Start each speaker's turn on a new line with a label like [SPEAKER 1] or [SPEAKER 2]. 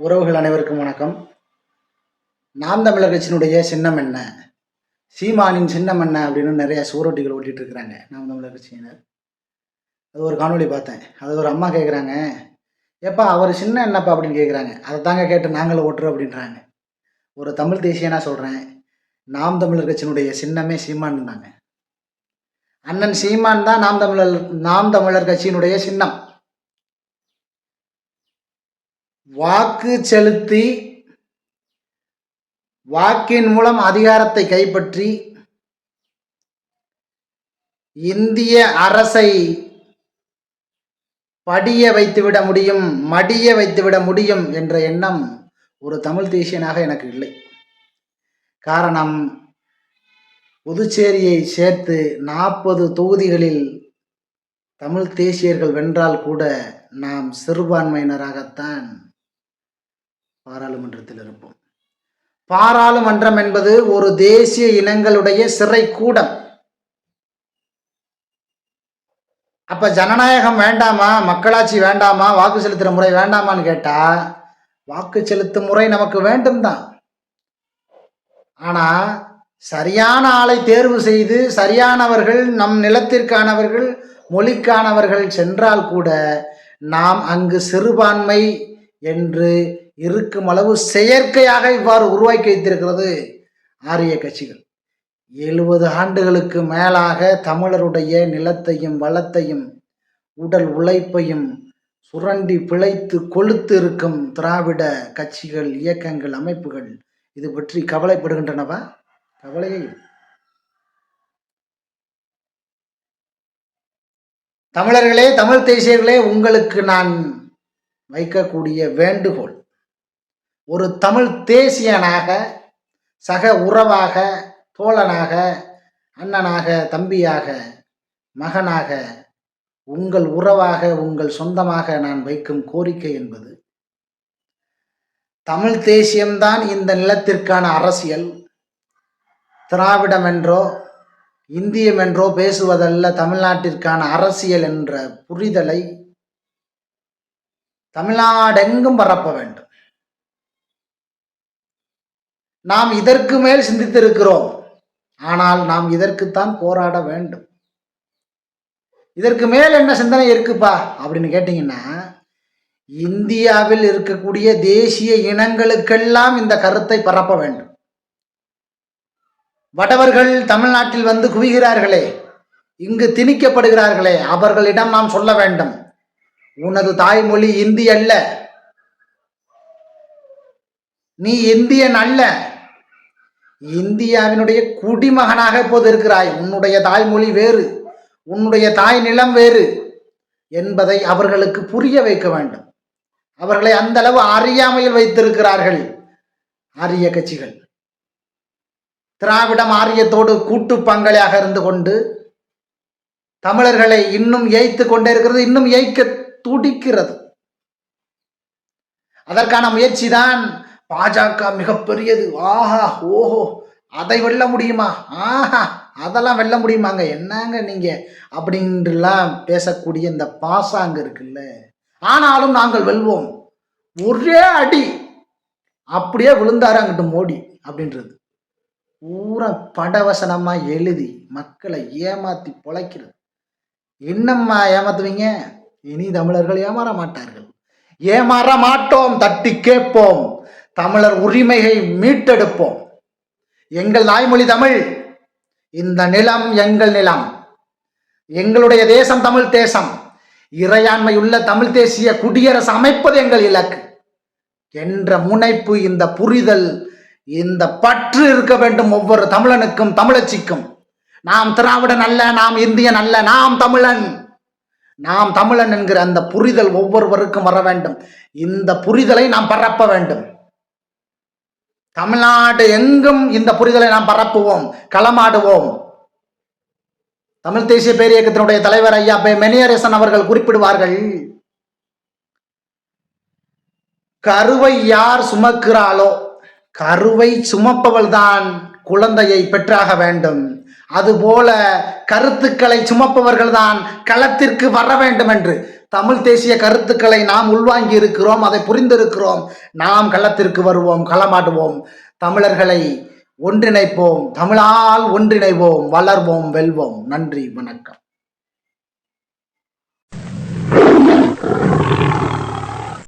[SPEAKER 1] உறவுகள் அனைவருக்கும் வணக்கம். நாம் தமிழர் கட்சியினுடைய சின்னம் என்ன? சீமானின் சின்னம் என்ன அப்படின்னு நிறைய சுவரொட்டிகள் ஓட்டிட்டு இருக்கிறாங்க நாம் தமிழர் கட்சியினர். அது ஒரு காணொளி பார்த்தேன். அது ஒரு அம்மா கேட்குறாங்க எப்பா அவர் சின்னம் என்னப்பா? அப்படின்னு கேட்குறாங்க அதை தாங்க கேட்டு நாங்களும் ஓட்டுறோம் அப்படின்றாங்க. ஒரு தமிழ் தேசியனா சொல்கிறேன் நாம் தமிழர் கட்சியினுடைய சின்னமே சீமான் தாங்க அண்ணன் சீமான் தான் நாம் தமிழர் நாம் தமிழர் கட்சியினுடைய சின்னம். வாக்கு செலுத்தி வாக்கின் மூலம் அதிகாரத்தை கைப்பற்றி இந்திய அரசை படிய வைத்துவிட முடியும் மடிய வைத்துவிட முடியும் என்ற எண்ணம் ஒரு தமிழ் தேசியனாக எனக்கு இல்லை. காரணம் புதுச்சேரியை சேர்த்து நாற்பது தொகுதிகளில் தமிழ் தேசியர்கள் வென்றால் கூட நாம் சிறுபான்மையினராகத்தான் பாராளுமன்றத்தில் இருப்போம். பாராளுமன்றம் என்பது ஒரு தேசிய இனங்களுடைய சிறை கூடம் அப்ப ஜனநாயகம் வேண்டாமா? மக்களாட்சி வேண்டாமா? வாக்கு செலுத்துற முறை வேண்டாமான்னு கேட்டா வாக்கு செலுத்தும் முறை நமக்கு வேண்டும் தான் ஆனா சரியான ஆளை தேர்வு செய்து சரியானவர்கள் நம் நிலத்திற்கானவர்கள் மொழிக்கானவர்கள் சென்றால் கூட நாம் அங்கு சிறுபான்மை என்று இருக்கும் அளவு செயற்கையாக இவ்வாறு உருவாக்கி வைத்திருக்கிறது ஆரிய கட்சிகள். எழுபது ஆண்டுகளுக்கு மேலாக தமிழருடைய நிலத்தையும் வளத்தையும் உடல் உழைப்பையும் சுரண்டி பிழைத்து கொளுத்து இருக்கும் திராவிட கட்சிகள் இயக்கங்கள் அமைப்புகள் இது பற்றி கவலைப்படுகின்றனவா? கவலையே தமிழர்களே தமிழ் தேசியர்களே உங்களுக்கு நான் வைக்கக்கூடிய வேண்டுகோள். ஒரு தமிழ் தேசியனாக சக உறவாக தோழனாக அண்ணனாக தம்பியாக மகனாக உங்கள் உறவாக உங்கள் சொந்தமாக நான் வைக்கும் கோரிக்கை என்பது தமிழ் தேசியம்தான் இந்த நிலத்திற்கான அரசியல். திராவிடம் என்றோ இந்தியம் என்றோ பேசுவதல்ல தமிழ்நாட்டிற்கான அரசியல் என்ற புரிதலை தமிழ்நாடெங்கும் பரப்ப வேண்டும். நாம் இதற்கு மேல் சிந்தித்திருக்கிறோம். ஆனால் நாம் இதற்குத்தான் போராட வேண்டும். இதற்கு மேல் என்ன சிந்தனை இருக்குப்பா? அப்படின்னு கேட்டீங்கன்னா இந்தியாவில் இருக்கக்கூடிய தேசிய இனங்களுக்கெல்லாம் இந்த கருத்தை பரப்ப வேண்டும். வடவர்கள் தமிழ்நாட்டில் வந்து குவிகிறார்களே இங்கு திணிக்கப்படுகிறார்களே அவர்களிடம் நாம் சொல்ல வேண்டும். உனது தாய்மொழி இந்தி அல்ல நீ இந்தியன் அல்ல. இந்தியாவினுடைய குடிமகனாக இப்போது இருக்கிறாய். உன்னுடைய தாய்மொழி வேறு. உன்னுடைய தாய் நிலம் வேறு என்பதை அவர்களுக்கு புரிய வைக்க வேண்டும். அவர்களை அந்த அளவு அறியாமையில் வைத்திருக்கிறார்கள் ஆரிய கட்சிகள். திராவிடம் ஆரியத்தோடு கூட்டு பங்களியாக இருந்து கொண்டு தமிழர்களை இன்னும் ஏய்த்து கொண்டே இருக்கிறது இன்னும் ஏய்க்க துடிக்கிறது. அதற்கான முயற்சி தான் பாஜக மிகப்பெரியது. ஆஹா ஓஹோ அதை வெல்ல முடியுமா? ஆஹா அதெல்லாம் வெல்ல முடியுமாங்க? என்னங்க நீங்க அப்படின்ட்டுலாம் பேசக்கூடிய இந்த பாசாங்க இருக்குல்ல. ஆனாலும் நாங்கள் வெல்வோம். ஒரே அடி அப்படியே விழுந்தாரு அங்கிட்டு மோடி அப்படின்றது. பூரா படவசனமா எழுதி மக்களை ஏமாத்தி பொழைக்கிறது. என்னம்மா ஏமாத்துவீங்க? இனி தமிழர்கள் ஏமாற மாட்டார்கள். ஏமாற மாட்டோம் தட்டி கேட்போம். தமிழர் உரிமையை மீட்டெடுப்போம். எங்கள் தாய்மொழி தமிழ். இந்த நிலம் எங்கள் நிலம். எங்களுடைய தேசம் தமிழ் தேசம். இறையாண்மை உள்ள தமிழ் தேசிய குடியரசு அமைப்பது எங்கள் இலக்கு. என்ற முனைப்பு இந்த புரிதல் இந்த பற்று இருக்க வேண்டும் ஒவ்வொரு தமிழனுக்கும் தமிழச்சிக்கும். நாம் திராவிடன் அல்ல நாம் இந்தியன் அல்ல நாம் தமிழன். நாம் தமிழன் என்கிற அந்த புரிதல் ஒவ்வொருவருக்கும் வர வேண்டும். இந்த புரிதலை நாம் பரப்ப வேண்டும். தமிழ்நாடு எங்கும் இந்த புரிதலை நாம் பரப்புவோம் களமாடுவோம். தமிழ் தேசிய பேரியக்கத்தினுடைய தலைவர் ஐயா பே மெனியரசன் அவர்கள் குறிப்பிடுவார்கள் கருவை யார் சுமக்கிறாளோ கருவை சுமப்பவள் தான் குழந்தையை பெற்றாக வேண்டும். அதுபோல கருத்துக்களை சுமப்பவர்கள்தான் களத்திற்கு வர வேண்டும் என்று தமிழ் தேசிய கருத்துக்களை நாம் உள்வாங்கி இருக்கிறோம் அதை புரிந்திருக்கிறோம். நாம் களத்திற்கு வருவோம் களமாடுவோம். தமிழர்களை ஒன்றிணைப்போம் தமிழால் ஒன்றிணைவோம் வளர்வோம் வெல்வோம். நன்றி வணக்கம்.